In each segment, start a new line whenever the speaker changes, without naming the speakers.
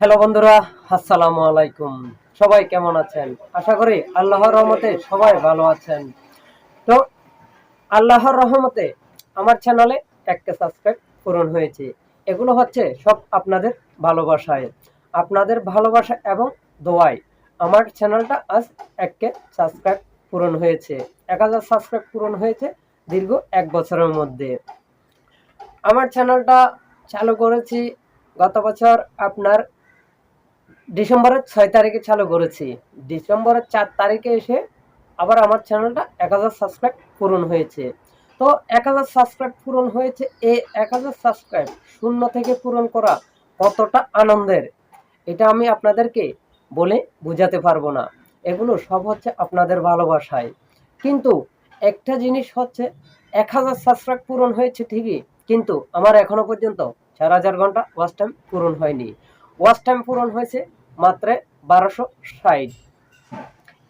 Hello বন্ধুরা, আসসালামু আলাইকুম। সবাই কেমন আছেন? আশা করি আল্লাহর রহমতে সবাই ভালো আছেন। তো আল্লাহর রহমতে আমার চ্যানেলে একটা সাবস্ক্রাইব পূরণ হয়েছে। এগুলো হচ্ছে সব আপনাদের ভালোবাসায়। আপনাদের ভালোবাসা এবং দোয়ায় আমার চ্যানেলটা আজ একটা সাবস্ক্রাইব পূরণ হয়েছে। এক হাজার সাবস্ক্রাইব পূরণ হয়েছে দীর্ঘ এক বছরের মধ্যে। আমার চ্যানেলটা চালু করেছি গত বছর আপনার ডিসেম্বরের ছয় তারিখে চালু করেছি। ডিসেম্বরের চার তারিখে এসে আবার আমার চ্যানেলটা এক হাজার সাবস্ক্রাইব পূরণ হয়েছে। তো এক হাজার সাবস্ক্রাইব পূরণ হয়েছে এই এক হাজার সাবস্ক্রাইব শূন্য থেকে পূরণ করা কতটা আনন্দের, এটা আমি আপনাদেরকে বলে বোঝাতে পারব না। এগুলো সব হচ্ছে আপনাদের ভালোবাসায়। কিন্তু একটা জিনিস হচ্ছে, এক হাজার সাবস্ক্রাইব পূরণ হয়েছে ঠিকই, কিন্তু আমার এখনও পর্যন্ত চার হাজার ঘণ্টা ওয়াচ টাইম পূরণ হয়নি। ওয়াচ টাইম পূরণ হয়েছে মাত্র বারোশো ষাট।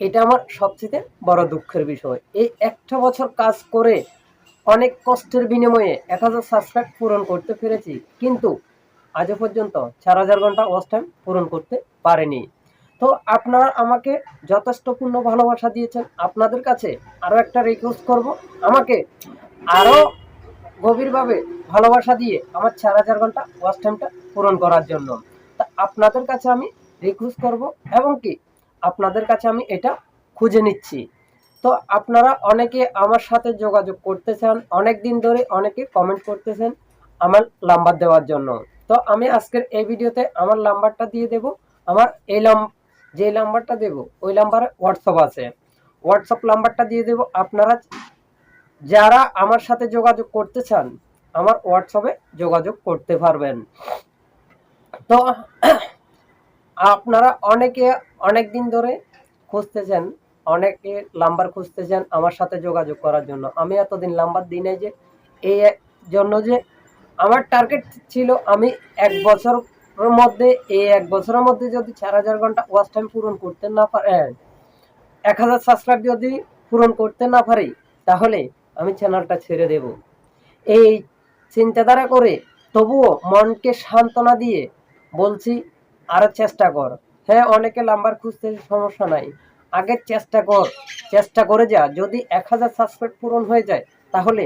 এটা আমার সবচেয়ে বড় দুঃখের বিষয়। এই একটা বছর কাজ করে অনেক কষ্টের বিনিময়ে এক হাজার সাবস্ক্রাইব পূরণ করতে পেরেছি, কিন্তু আজও পর্যন্ত চার হাজার ঘণ্টা ওয়াচ টাইম পূরণ করতে পারেনি। তো আপনারা আমাকে যথেষ্ট পূর্ণ ভালোবাসা দিয়েছেন। আপনাদের কাছে আরও একটা রিকোয়েস্ট করব। আমাকে আরও গভীরভাবে ভালোবাসা দিয়ে আমার চার হাজার ঘণ্টা ওয়াচ টাইমটা পূরণ করার জন্য। আপনাদের কাছে আমি রিকোয়েস্ট করব এবং কি আপনাদের কাছে আমি এটা খুঁজে নিচ্ছি। তো আপনারা অনেকে আমার সাথে যোগাযোগ করতে চান অনেক দিন ধরে অনেকে কমেন্ট করতেছেন আমার নাম্বার দেওয়ার জন্য। তো আমি আজকের এই ভিডিওতে আমার নাম্বারটা দিয়ে দেব, আমার এই যে নাম্বারটা দেব, ওই নাম্বারে হোয়াটসঅ্যাপ আছে। হোয়াটসঅ্যাপ নাম্বারটা দিয়ে দেব, আপনারা যারা আমার সাথে যোগাযোগ করতে চান, আমার হোয়াটসঅ্যাপে যোগাযোগ করতে পারবেন। তো আপনারা অনেকে অনেক দিন ধরে খুঁজতেছেন, অনেকে নাম্বার খুঁজতেছেন আমার সাথে যোগাযোগ করার জন্য। আমি এতদিন নাম্বার দিই নাই যে, এই জন্য যে আমার টার্গেট ছিল আমি এক বছরের মধ্যে, এই এক বছরের মধ্যে যদি চার হাজার ঘণ্টা ওয়াচ টাইম পূরণ করতে না পারে এক হাজার সাবস্ক্রাইব যদি পূরণ করতে না পারি, তাহলে আমি চ্যানেলটা ছেড়ে দেব। এই চিন্তাধারা করে তবুও মনকে সান্ত্বনা দিয়ে বলছি, আরও চেষ্টা কর। হ্যাঁ অনেকে নাম্বার খুঁজতে সমস্যা নাই। আগে চেষ্টা কর, চেষ্টা করে যা। যদি এক হাজার সাবস্ক্রাইব পূরণ হয়ে যায়, তাহলে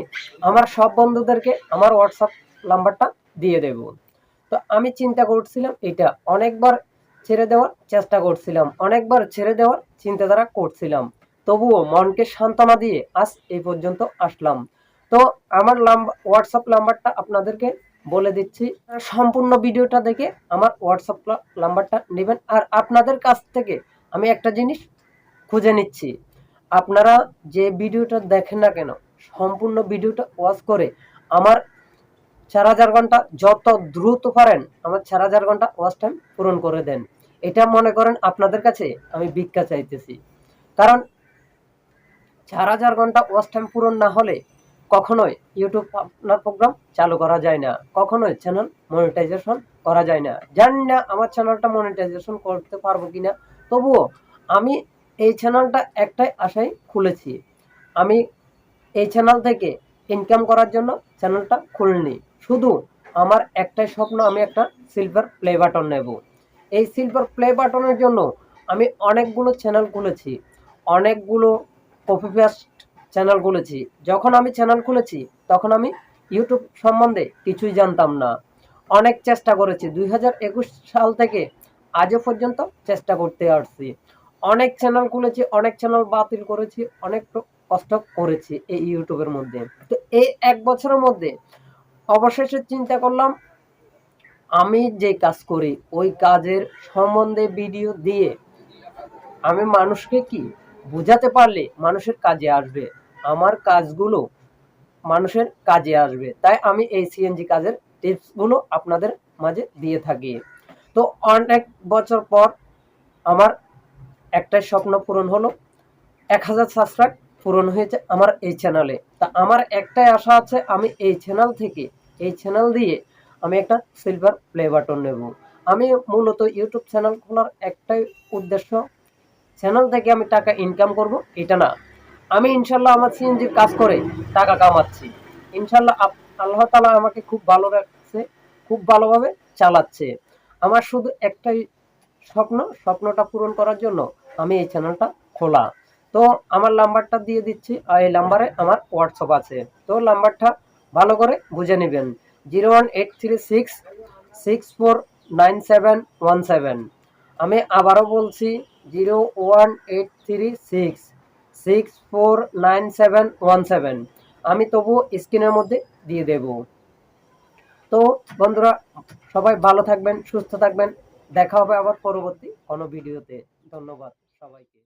আমার সব বন্ধুদেরকে আমার হোয়াটসঅ্যাপ নাম্বারটা দিয়ে দেব। তো আমি চিন্তা করছিলাম, এটা অনেকবার ছেড়ে দেওয়ার চেষ্টা করছিলাম, অনেকবার ছেড়ে দেওয়ার চিন্তাধারা করছিলাম। তবুও মনকে সান্ত্বনা দিয়ে আজ এই পর্যন্ত আসলাম। তো আমার নাম্বার হোয়াটসঅ্যাপ নাম্বারটা আপনাদেরকে বলে দিচ্ছি সম্পূর্ণ ভিডিওটা দেখে আমার হোয়াটসঅ্যাপ নাম্বারটা নেবেন। আর আপনাদের কাছ থেকে আমি একটা জিনিস খুঁজে নিচ্ছি। আপনারা যে ভিডিওটা দেখেন না কেন, সম্পূর্ণ ভিডিওটা ওয়াচ করে আমার চার হাজার ঘণ্টা যত দ্রুত পারেন, আমার চার হাজার ঘণ্টা ওয়াচ টাইম পূরণ করে দেন। এটা মনে করেন আপনাদের কাছে আমি ভিক্ষা চাইতেছি। কারণ চার হাজার ঘণ্টা ওয়াচ টাইম পূরণ না হলে কখনোই ইউটিউব আপনার প্রোগ্রাম চালু করা যায় না। কখনোই চ্যানেল মনিটাইজেশন করা যায় না। জানি না আমার চ্যানেলটা মনিটাইজেশন করতে পারব কিনা। তবুও আমি এই চ্যানেলটা একটাই আশায় খুলেছি। আমি এই চ্যানেল থেকে ইনকাম করার জন্য চ্যানেলটা খুলিনি। শুধু আমার একটাই স্বপ্ন, আমি একটা সিলভার প্লে বাটন নেব। এই সিলভার প্লে বাটনের জন্য আমি অনেকগুলো চ্যানেল খুলেছি। অনেকগুলো কপি পেস্ট চ্যানেল খুলেছি। যখন আমি চ্যানেল খুলেছি, তখন আমি ইউটিউব সম্বন্ধে কিছুই জানতাম না। অনেক চেষ্টা করেছি। দুই হাজার একুশ সাল থেকে আজও পর্যন্ত চেষ্টা করতে আসছি। অনেক চ্যানেল খুলেছি, অনেক চ্যানেল বাতিল করেছি, অনেক কষ্ট করেছি এই ইউটিউবের মধ্যে। তো এই এক বছরের মধ্যে অবশেষে চিন্তা করলাম, আমি যে কাজ করি, ওই কাজের সম্বন্ধে ভিডিও দিয়ে আমি মানুষকে কি বোঝাতে পারলে মানুষের কাজে আসবে? আমার কাজগুলো মানুষের কাজে আসবে। তাই আমি এই সিএনজি কাজের টিপসগুলো আপনাদের মাঝে দিয়ে থাকি। তো অনেক বছর পর আমার একটাই স্বপ্ন পূরণ হলো, এক হাজার সাবস্ক্রাইব পূরণ হয়েছে আমার এই চ্যানেলে তা আমার একটাই আশা আছে, আমি এই চ্যানেল থেকে, এই চ্যানেল দিয়ে আমি একটা সিলভার প্লে বাটন নেব। আমি মূলত ইউটিউব চ্যানেল খোলার একটাই উদ্দেশ্য চ্যানেল থেকে আমি টাকা ইনকাম করব, এটা না। আমি ইনশাল্লাহ আমার সিএনজির কাজ করে টাকা কামাচ্ছি। ইনশাল্লাহ আল্লাহ তালা আমাকে খুব ভালো রাখছে, খুব ভালোভাবে চালাচ্ছে। আমার শুধু একটাই স্বপ্ন, স্বপ্নটা পূরণ করার জন্য আমি এই চ্যানেলটা খোলা। তো আমার নাম্বারটা দিয়ে দিচ্ছি, আর এই নাম্বারে আমার হোয়াটসঅ্যাপ আছে। তো নাম্বারটা ভালো করে বুঝে নেবেন। Zero one eight three six six four nine seven one seven আমি আবারও বলছি zero one eight three six six four nine seven one seven আমি তবু স্ক্রিনের মধ্যে দিয়ে দেব। তো বন্ধুরা, সবাই ভালো থাকবেন, সুস্থ থাকবেন। দেখা হবে আবার পরবর্তী কোনো ভিডিওতে। ধন্যবাদ সবাইকে।